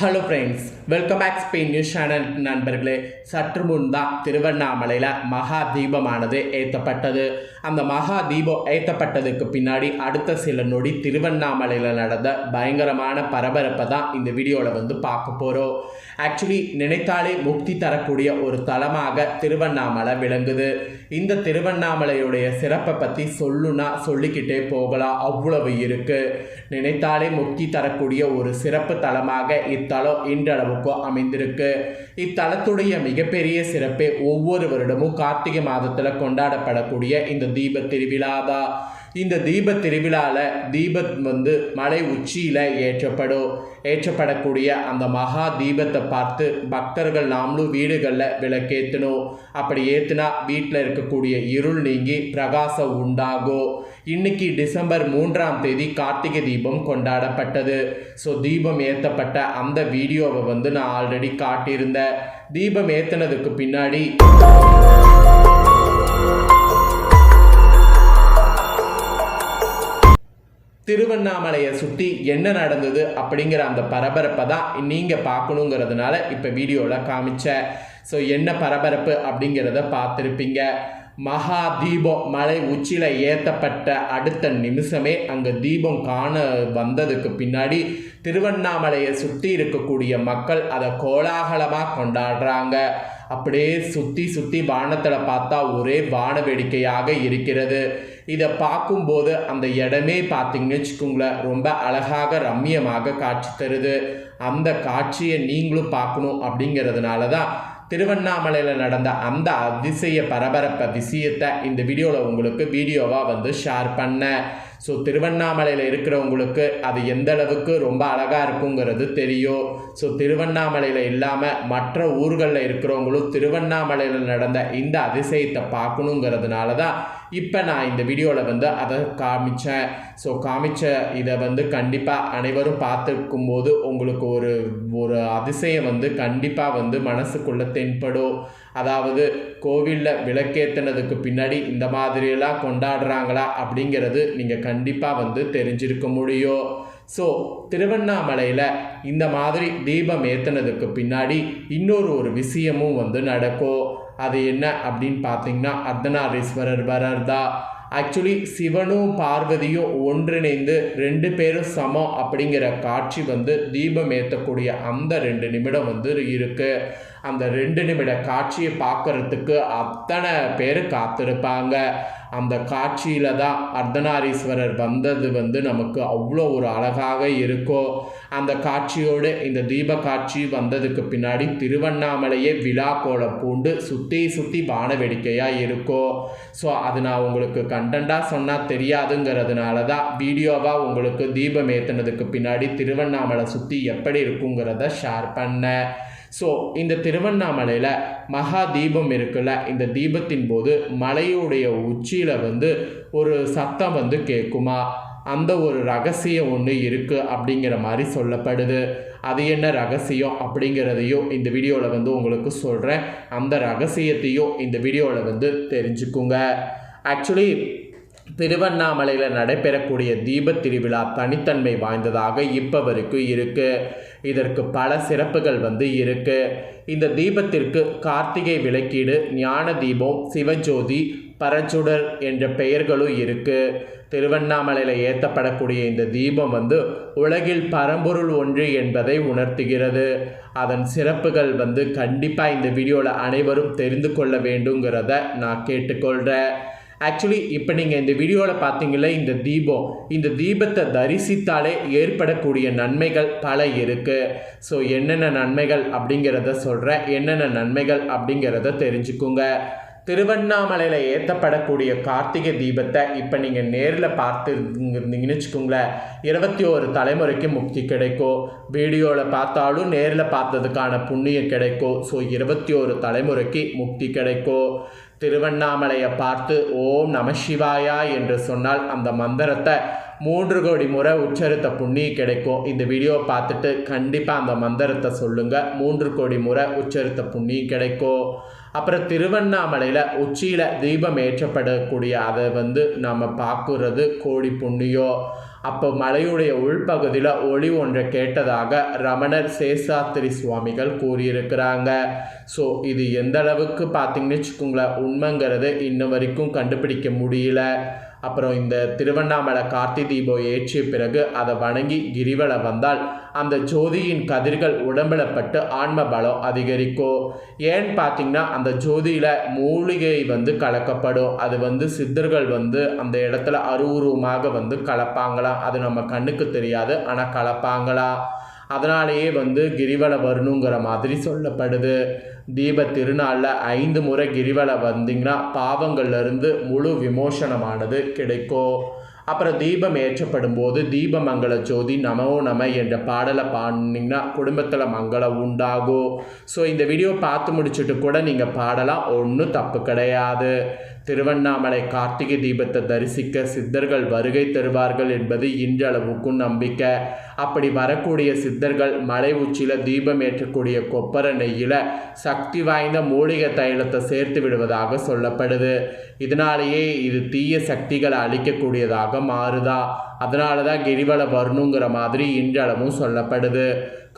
Hello friends welcome back Spain news channel நண்பர்களே சற்று முன் தான் திருவண்ணாமலையில் மகா தீபமானது ஏற்றப்பட்டது. அந்த மகா தீபம் ஏற்றப்பட்டதுக்கு பின்னாடி அடுத்த சில நொடி திருவண்ணாமலையில் நடந்த பயங்கரமான பரபரப்பை தான் இந்த வீடியோவில் வந்து பார்க்க போகிறோம் ஆக்சுவலி நினைத்தாலே முக்தி தரக்கூடிய ஒரு தலமாக திருவண்ணாமலை விளங்குது. இந்த திருவண்ணாமலையுடைய சிறப்பை பற்றி சொல்லுனா சொல்லிக்கிட்டே போகலாம். அவ்வளவு இருக்குது நினைத்தாலே முக்தி தரக்கூடிய ஒரு சிறப்பு தலமாக இத்தலம் இன்றளவுக்கு அமைந்திருக்கு. இத்தலத்துடைய மிகப்பெரிய சிறப்பே ஒவ்வொரு வருடமும் கார்த்திகை மாதத்தில் கொண்டாடப்படக்கூடிய இந்த தீப திருவிழா தான் இந்த தீப திருவிழாவில் தீபத் வந்து மலை உச்சியில் ஏற்றப்படும். ஏற்றப்படக்கூடிய அந்த மகா தீபத்தை பார்த்து பக்தர்கள் நாமளும் வீடுகளில் விளக்கேற்றணும் அப்படி ஏற்றுனா வீட்டில் இருக்கக்கூடிய இருள் நீங்கி பிரகாசம் உண்டாகும். இன்னைக்கு டிசம்பர் மூன்றாம் தேதி கார்த்திகை தீபம் கொண்டாடப்பட்டது. ஸோ தீபம் ஏற்றப்பட்ட அந்த வீடியோவை வந்து நான் ஆல்ரெடி காட்டியிருந்தேன். தீபம் ஏற்றினதுக்கு பின்னாடி திருவண்ணாமலையை சுற்றி என்ன நடந்தது அப்படிங்கிற அந்த பரபரப்பை தான் நீங்கள் பார்க்கணுங்கிறதுனால இப்போ வீடியோவில் காமிச்சேன் ஸோ என்ன பரபரப்பு அப்படிங்கிறத பார்த்துருப்பீங்க. மகா தீபம் மலை உச்சியில் ஏற்றப்பட்ட அடுத்த நிமிஷமே அங்கே தீபம் காண வந்ததுக்கு பின்னாடி திருவண்ணாமலையை சுற்றி இருக்கக்கூடிய மக்கள் அதை கோலாகலமாக கொண்டாடுறாங்க. அப்படியே சுற்றி சுற்றி வானத்தில் பார்த்தா ஒரே வான வேடிக்கையாக இருக்கிறது. இதை பார்க்கும்போது அந்த இடமே பார்த்தீங்கன்னு வச்சுக்கோங்களேன் ரொம்ப அழகாக ரம்மியமாக காட்சி தருது. அந்த காட்சியை நீங்களும் பார்க்கணும் அப்படிங்கிறதுனால தான் திருவண்ணாமலையில் நடந்த அந்த அதிசய பரபரப்பை விஷயத்தை இந்த வீடியோவில் உங்களுக்கு வீடியோவாக வந்து ஷேர் பண்ணேன். ஸோ திருவண்ணாமலையில் இருக்கிறவங்களுக்கு அது எந்த அளவுக்கு ரொம்ப அழகாக இருக்குங்கிறது தெரியும். ஸோ திருவண்ணாமலையில் இல்லாமல் மற்ற ஊர்களில் இருக்கிறவங்களும் திருவண்ணாமலையில் நடந்த இந்த அதிசயத்தை பார்க்கணுங்கிறதுனால தான் இப்போ நான் இந்த வீடியோவில் வந்து அதை காமிச்சேன். ஸோ காமிச்ச இதை வந்து கண்டிப்பாக அனைவரும் பார்த்துருக்கும் போது உங்களுக்கு ஒரு ஒரு அதிசயம் வந்து கண்டிப்பாக வந்து மனசுக்குள்ளே தென்படும். அதாவது கோவிலில் விளக்கேற்றினதுக்கு பின்னாடி இந்த மாதிரியெல்லாம் கொண்டாடுறாங்களா அப்படிங்கிறது நீங்கள் கண்டிப்பாக வந்து தெரிஞ்சிருக்க முடியும். ஸோ திருவண்ணாமலையில் இந்த மாதிரி தீபம் ஏற்றினதுக்கு பின்னாடி இன்னொரு ஒரு விஷயமும் வந்து நடக்கும். அது என்ன அப்படின்னு பார்த்தீங்கன்னா அர்த்தநாரீஸ்வரர் வரர்தா ஆக்சுவலி சிவனும் பார்வதியும் ஒன்றிணைந்து ரெண்டு பேரும் சமம் அப்படிங்கிற காட்சி வந்து தீபம் ஏற்றக்கூடிய அந்த ரெண்டு நிமிடம் வந்து இருக்குது அந்த ரெண்டு நிமிட காட்சியை பார்க்கறதுக்கு அத்தனை பேர் காத்திருப்பாங்க. அந்த காட்சியில் தான் அர்த்தநாரீஸ்வரர் வந்தது வந்து நமக்கு அவ்வளோ ஒரு அழகாக இருக்கும். அந்த காட்சியோடு இந்த தீப காட்சி வந்ததுக்கு பின்னாடி திருவண்ணாமலையே விழா கோலம் பூண்டு சுற்றி சுற்றி வான வேடிக்கையாக இருக்கும். ஸோ அது நான் உங்களுக்கு கண்டென்ட்டாக சொன்னால் தெரியாதுங்கிறதுனால தான் வீடியோவாக உங்களுக்கு தீபம் ஏற்றினதுக்கு பின்னாடி திருவண்ணாமலை சுற்றி எப்படி இருக்குங்கிறத ஷேர் பண்ணேன். ஸோ இந்த திருவண்ணாமலையில் மகா தீபம் இருக்குல்ல இந்த தீபத்தின் போது மலையுடைய உச்சியில் வந்து ஒரு சத்தம் வந்து கேட்குமா? அந்த ஒரு ரகசியம் ஒன்று இருக்குது அப்படிங்கிற மாதிரி சொல்லப்படுது. அது என்ன ரகசியம் அப்படிங்கிறதையும் இந்த வீடியோவில் வந்து உங்களுக்கு சொல்கிறேன் அந்த ரகசியத்தையும் இந்த வீடியோவில் வந்து தெரிஞ்சுக்குங்க. ஆக்சுவலி திருவண்ணாமலையில் நடைபெறக்கூடிய தீபத் திருவிழா தனித்தன்மை வாய்ந்ததாக இப்போ வரைக்கும் இருக்குது இதற்கு பல சிறப்புகள் வந்து இருக்குது இந்த தீபத்திற்கு கார்த்திகை விளக்கீடு ஞான தீபம் சிவஜோதி பரச்சுடர் என்ற பெயர்களும் இருக்குது திருவண்ணாமலையில் ஏற்றப்படக்கூடிய இந்த தீபம் வந்து உலகில் பரம்பொருள் ஒன்று என்பதை உணர்த்துகிறது. அதன் சிறப்புகள் வந்து கண்டிப்பாக இந்த வீடியோவில் அனைவரும் தெரிந்து கொள்ள வேண்டுங்கிறத நான் கேட்டுக்கொள்கிறேன் ஆக்சுவலி இப்போ நீங்கள் இந்த வீடியோவில் பார்த்தீங்களே இந்த தீபம். இந்த தீபத்தை தரிசித்தாலே ஏற்படக்கூடிய நன்மைகள் பல இருக்குது ஸோ என்னென்ன நன்மைகள் அப்படிங்கிறத சொல்கிறேன் என்னென்ன நன்மைகள் அப்படிங்கிறத தெரிஞ்சுக்குங்க. திருவண்ணாமலையில் ஏற்றப்படக்கூடிய கார்த்திகை தீபத்தை இப்போ நீங்கள் நேரில் பார்த்து இருந்தீங்கன்னு வச்சுக்கோங்களேன் இருபத்தி ஒரு தலைமுறைக்கு முக்தி கிடைக்கும். வீடியோவில் பார்த்தாலும் நேரில் பார்த்ததுக்கான புண்ணியம் கிடைக்கும். ஸோ இருபத்தி ஒரு தலைமுறைக்கு முக்தி கிடைக்கும். திருவண்ணாமலையை பார்த்து ஓம் நம சிவாயா என்று சொன்னால் அந்த மந்திரத்தை மூன்று கோடி முறை உச்சரித்த புண்ணியம் கிடைக்கும். இந்த வீடியோ பார்த்துட்டு கண்டிப்பாக அந்த மந்திரத்தை சொல்லுங்கள் மூன்று கோடி முறை உச்சரித்த புண்ணியம் கிடைக்கும். அப்புறம் திருவண்ணாமலையில் உச்சியில் தீபம் ஏற்றப்படக்கூடிய அதை வந்து நம்ம பார்க்குறது கோடி புண்ணியம். அப்போ மலையுடைய உள்பகுதியில் ஒளி ஒன்றை கேட்டதாக ரமணர் சேஷாத்திரி சுவாமிகள் கூறியிருக்கிறாங்க. ஸோ இது எந்த அளவுக்கு பார்த்தீங்கன்னு வச்சுக்கோங்களேன் உண்மைங்கிறது இன்ன வரைக்கும் கண்டுபிடிக்க முடியல. அப்புறம் இந்த திருவண்ணாமலை கார்த்தி தீபம் ஏற்றிய பிறகு அதை வணங்கி கிரிவலம் வந்தால் அந்த ஜோதியின் கதிர்கள் உடம்புல பட்டு ஆன்ம பலம் அதிகரிக்கும். ஏன்னு பார்த்தீங்கன்னா அந்த ஜோதியில் மூலிகை வந்து கலக்கப்படும். அது வந்து சித்தர்கள் வந்து அந்த இடத்துல அருவுருவமாக வந்து கலப்பாங்களாம். அது நம்ம கண்ணுக்கு தெரியாது ஆனால் கலப்பாங்களாம். அதனாலேயே வந்து கிரிவலம் வரணுங்கிற மாதிரி சொல்லப்படுது. தீப திருநாளில் ஐந்து முறை கிரிவலம் வந்தீங்கன்னா பாவங்கள்லேருந்து முழு விமோசனமானது கிடைக்கும். அப்புறம் தீபம் ஏற்றப்படும் போது தீபமங்கல ஜோதி நமோ நம என்ற பாடலை பாடினீங்கன்னா குடும்பத்தில் மங்களம் உண்டாகும். ஸோ இந்த வீடியோ பார்த்து முடிச்சுட்டு கூட நீங்கள் பாடலாம். ஒன்றும் தப்பு கிடையாது. திருவண்ணாமலை கார்த்திகை தீபத்தை தரிசிக்க சித்தர்கள் வருகை தருவார்கள் என்பது இன்றளவுக்கும் நம்பிக்கை. அப்படி வரக்கூடிய சித்தர்கள் மலை உச்சியில் தீபம் ஏற்றக்கூடிய கொப்பர நெய்யில் சக்தி வாய்ந்த மூலிகை தைலத்தை சேர்த்து விடுவதாக சொல்லப்படுது. இதனாலேயே இது தீய சக்திகளை அழிக்கக்கூடியதாக மாறுதா. அதனால தான் கிரிவலம் வரணுங்கிற மாதிரி இன்றளவும் சொல்லப்படுது.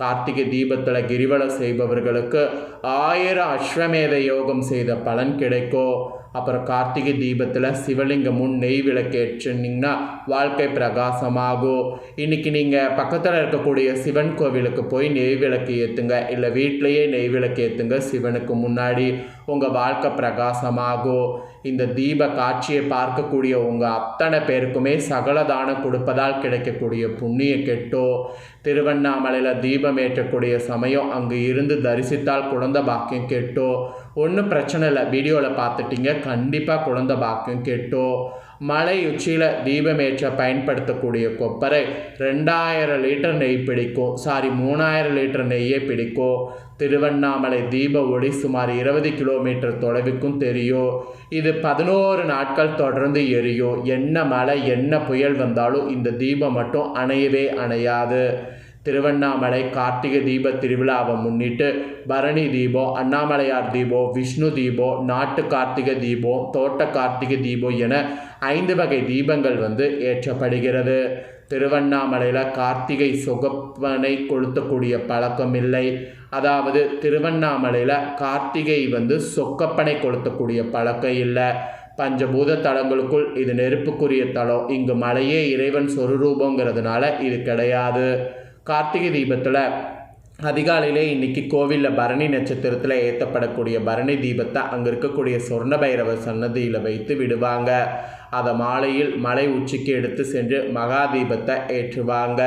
கார்த்திகை தீபத்தில் கிரிவலம் செய்பவர்களுக்கு ஆயிரம் அஸ்வமேத யோகம் செய்த பலன் கிடைக்கும். அப்புறம் கார்த்திகை தீபத்தில் சிவலிங்கம் முன் நெய் விளக்கேற்றுனிங்கன்னா வாழ்க்கை பிரகாசமாகும். இன்னைக்கு நீங்கள் பக்கத்தில் இருக்கக்கூடிய சிவன் கோவிலுக்கு போய் நெய் விளக்கு ஏற்றுங்க இல்லை வீட்டிலையே நெய் விளக்கு ஏற்றுங்க சிவனுக்கு முன்னாடி உங்கள் வாழ்க்கை பிரகாசமாகும். இந்த தீப காட்சியை பார்க்கக்கூடிய உங்கள் அத்தனை பேருக்குமே சகலதானம் கொடுப்பதால் கிடைக்கக்கூடிய புண்ணிய கெட்டோ. திருவண்ணாமலையில் தீபம் ஏற்றக்கூடிய சமயம் அங்கு இருந்து தரிசித்தால் குழந்தை பாக்கியம் கெட்டோ. ஒன்றும் பிரச்சனை இல்லை. வீடியோவில் பார்த்துட்டீங்க. கண்டிப்பாக குழந்த பாக்கியம் கெட்டோ. மலை உச்சியில் தீபமேற்ற பயன்படுத்தக்கூடிய கொப்பரை ரெண்டாயிரம் லிட்டர் நெய் பிடிக்கும். சாரி மூணாயிரம் லிட்டர் நெய்யை பிடிக்கும். திருவண்ணாமலை தீப ஒளி சுமார் இருபது கிலோமீட்டர் தொலைவுக்கும் தெரியும். இது பதினோரு நாட்கள் தொடர்ந்து எரியும். என்ன மழை என்ன புயல் வந்தாலும் இந்த தீபம் மட்டும் அணையவே அணையாது. திருவண்ணாமலை கார்த்திகை தீப திருவிழாவை முன்னிட்டு பரணி தீபம் அண்ணாமலையார் தீபம் விஷ்ணு தீபம் நாட்டு கார்த்திகை தீபம் தோட்ட கார்த்திகை தீபம் என ஐந்து வகை தீபங்கள் வந்து ஏற்றப்படுகிறது. திருவண்ணாமலையில் கார்த்திகை சுகப்பனை கொளுத்தக்கூடிய பழக்கம் இல்லை. அதாவது திருவண்ணாமலையில் கார்த்திகை வந்து சொக்கப்பனை கொளுத்தக்கூடிய பழக்கம் இல்லை. பஞ்சபூத தலங்களுக்குள் இது நெருப்புக்குரிய தலம். இங்கு மலையே இறைவன் சொருரூபங்கிறதுனால இது கிடையாது. கார்த்திகை தீபத்தில் அதிகாலையிலே இன்னைக்கு கோவிலில் பரணி நட்சத்திரத்தில் ஏற்றப்படக்கூடிய பரணி தீபத்தை அங்கே இருக்கக்கூடிய சொர்ண பைரவர் சன்னதியில் வைத்து விடுவாங்க. அதை மாலையில் மலை உச்சிக்கு எடுத்து சென்று மகா தீபத்தை ஏற்றுவாங்க.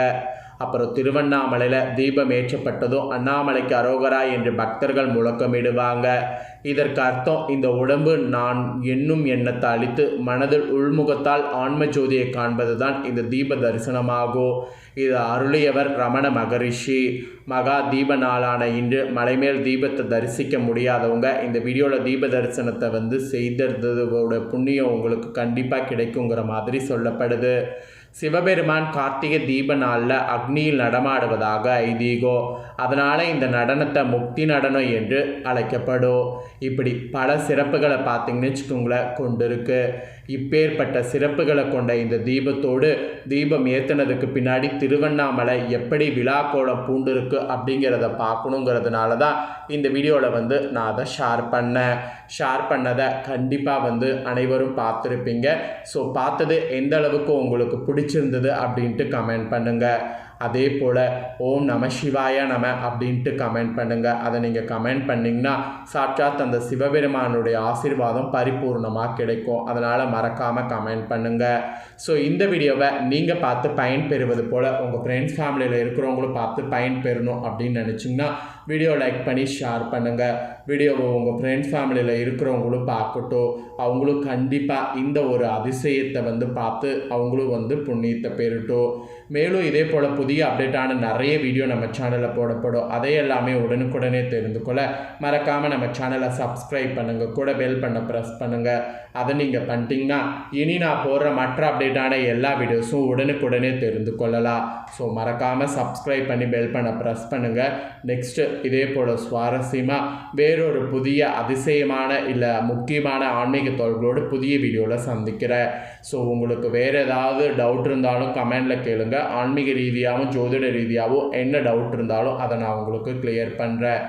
அப்புறம் திருவண்ணாமலையில் தீபம் ஏற்றப்பட்டதும் அண்ணாமலைக்கு அரோகரா என்று பக்தர்கள் முழக்கமிடுவாங்க. இதற்கு அர்த்தம் இந்த உடம்பு நான் என்னும் எண்ணத்தை அழித்து மனதில் உள்முகத்தால் ஆன்ம ஜோதியை காண்பது தான் இந்த தீப தரிசனமாகும். இது அருளியவர் ரமண மகரிஷி. மகா தீப நாளான இன்று மலைமேல் தீபத்தை தரிசிக்க முடியாதவங்க இந்த வீடியோவில் தீப தரிசனத்தை வந்து செய்ததோட புண்ணியம் உங்களுக்கு கண்டிப்பாக கிடைக்குங்கிற மாதிரி சொல்லப்படுது. சிவபெருமான் கார்த்திகை தீப நாளில் அக்னியில் நடமாடுவதாக ஐதீகோ. அதனால் இந்த நடனத்தை முக்தி நடனம் என்று அழைக்கப்படும். இப்படி பல சிறப்புகளை பார்த்தீங்கன்னு வச்சுக்கோங்களேன் இருக்குது இப்பேற்பட்ட சிறப்புகளை கொண்ட இந்த தீபத்தோடு தீபம் ஏற்றுனதுக்கு பின்னாடி திருவண்ணாமலை எப்படி விழா கோலம் பூண்டிருக்கு அப்படிங்கிறத பார்க்கணுங்கிறதுனால தான் இந்த வீடியோவில் வந்து நான் அதை ஷேர் பண்ணேன். ஷேர் பண்ணதை கண்டிப்பாக வந்து அனைவரும் பார்த்துருப்பீங்க. ஸோ பார்த்தது எந்த அளவுக்கு உங்களுக்கு பிடிச்சிருந்தது அப்படின்ட்டு கமெண்ட் பண்ணுங்கள் அதே போல் ஓம் நம சிவாய நம அப்படின்ட்டு கமெண்ட் பண்ணுங்கள் அதை நீங்கள் கமெண்ட் பண்ணிங்கன்னா சாட்சாத் அந்த சிவபெருமானுடைய ஆசீர்வாதம் பரிபூர்ணமாக கிடைக்கும். அதனால் மறக்காமல் கமெண்ட் பண்ணுங்கள் ஸோ இந்த வீடியோவை நீங்கள் பார்த்து பயன் பெறுவது போல் உங்கள் ஃப்ரெண்ட்ஸ் ஃபேமிலியில் இருக்கிறவங்களும் பார்த்து பயன் பெறணும் அப்படின்னு நினச்சிங்கன்னா வீடியோ லைக் பண்ணி ஷேர் பண்ணுங்கள் வீடியோவை உங்கள் ஃப்ரெண்ட்ஸ் ஃபேமிலியில் இருக்கிறவங்களும் பார்க்கட்டும். அவங்களும் கண்டிப்பாக இந்த ஒரு அதிசயத்தை வந்து பார்த்து அவங்களும் வந்து புண்ணியத்தை பெறட்டும். மேலும் இதே போல் புதிய அப்டேட்டான நிறைய வீடியோ நம்ம சேனலில் போடப்படும். அதை எல்லாமே உடனுக்குடனே தெரிந்து கொள்ள மறக்காமல் நம்ம சேனலை சப்ஸ்கிரைப் பண்ணுங்கள் கூட பெல் பண்ண ப்ரெஸ் பண்ணுங்கள் அதை நீங்கள் பண்ணிட்டீங்கன்னா இனி நான் போடுற மற்ற அப்டேட்டான எல்லா வீடியோஸும் உடனுக்குடனே தெரிந்து கொள்ளலாம். ஸோ மறக்காமல் சப்ஸ்கிரைப் பண்ணி பெல் பண்ண ப்ரெஸ் பண்ணுங்கள் நெக்ஸ்ட்டு இதே போல் சுவாரஸ்யமாக வே வேறொரு புதிய அதிசயமான இல்லை முக்கியமான ஆன்மீக தோள்களோடு புதிய வீடியோவில் சந்திக்கிறேன். ஸோ உங்களுக்கு வேறு ஏதாவது டவுட் இருந்தாலும் கமெண்டில் கேளுங்க. ஆன்மீக ரீதியாகவும் ஜோதிட ரீதியாகவும் என்ன டவுட் இருந்தாலும் அதை நான் உங்களுக்கு கிளியர் பண்ணுறேன்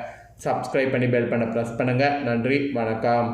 சப்ஸ்கிரைப் பண்ணி பெல் பண்ண ப்ரெஸ் பண்ணுங்கள் நன்றி வணக்கம்.